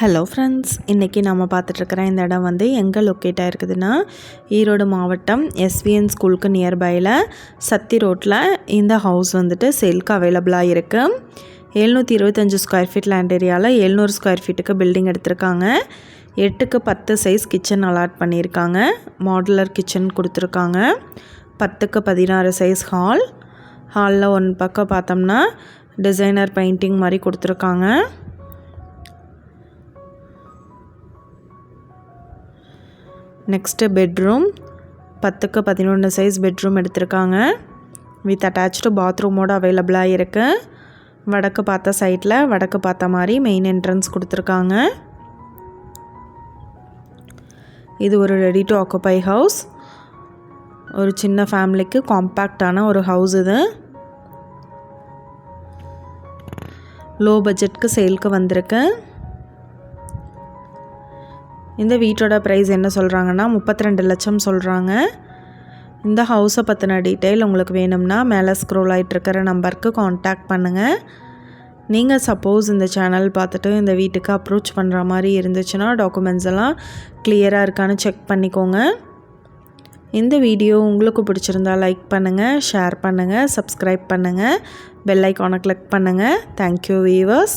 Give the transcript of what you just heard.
Hello friends இன்றைக்கி நம்ம பார்த்துட்ருக்குற இந்த இடம் வந்து எங்கே லொக்கேட் ஆகிருக்குதுன்னா ஈரோடு மாவட்டம் எஸ்விஎன் ஸ்கூலுக்கு நியர்பையில் சத்தி ரோட்டில் இந்த ஹவுஸ் வந்துட்டு சேல்க்கு அவைலபிளாக இருக்குது எழுநூற்றி இருபத்தஞ்சி ஸ்கொயர் ஃபீட் லேண்ட் ஏரியாவில் எழுநூறு ஸ்கொயர் ஃபீட்டுக்கு பில்டிங் எடுத்திருக்காங்க. எட்டுக்கு பத்து சைஸ் கிச்சன் அலாட் பண்ணியிருக்காங்க. மாடுலர் கிச்சன் கொடுத்துருக்காங்க. பத்துக்கு பதினாறு சைஸ் ஹால் ஹாலில் ஒன் பக்கம் பார்த்தோம்னா டிசைனர் பெயிண்டிங் மாதிரி கொடுத்துருக்காங்க. நெக்ஸ்ட்டு பெட்ரூம் பத்துக்கு பதினொன்று சைஸ் பெட்ரூம் எடுத்திருக்காங்க. வித் அட்டாச்சு பாத்ரூமோடு அவைலபிளாக இருக்குது வடக்கு பார்த்த சைட்டில் வடக்கு பார்த்த மாதிரி மெயின் என்ட்ரன்ஸ் கொடுத்துருக்காங்க. இது ஒரு ரெடி டு ஆக்குப்பை ஹவுஸ் ஒரு சின்ன ஃபேமிலிக்கு காம்பேக்டான ஒரு ஹவுஸ் இது. லோ பட்ஜெட்க்கு சேல்க்கு வந்திருக்கு. இந்த வீட்டோட ப்ரைஸ் என்ன சொல்கிறாங்கன்னா முப்பத்தி ரெண்டு லட்சம் சொல்கிறாங்க இந்த ஹவுஸை பற்றின டீட்டெயில் உங்களுக்கு வேணும்னா மேலே ஸ்க்ரோல் ஆகிட்டுருக்கிற நம்பருக்கு காண்டாக்ட் பண்ணுங்கள் நீங்கள் சப்போஸ் இந்த சேனல் பார்த்துட்டு இந்த வீட்டுக்கு அப்ரோச் பண்ணுற மாதிரி இருந்துச்சுன்னா டாக்குமெண்ட்ஸ் எல்லாம் கிளியராக இருக்கான்னு செக் பண்ணிக்கோங்க. இந்த வீடியோ உங்களுக்கு பிடிச்சிருந்தா லைக் பண்ணுங்கள் ஷேர் பண்ணுங்கள் சப்ஸ்கிரைப் பண்ணுங்கள் பெல் ஐக்கானை கிளிக் பண்ணுங்கள் தேங்க்யூ வீவர்ஸ்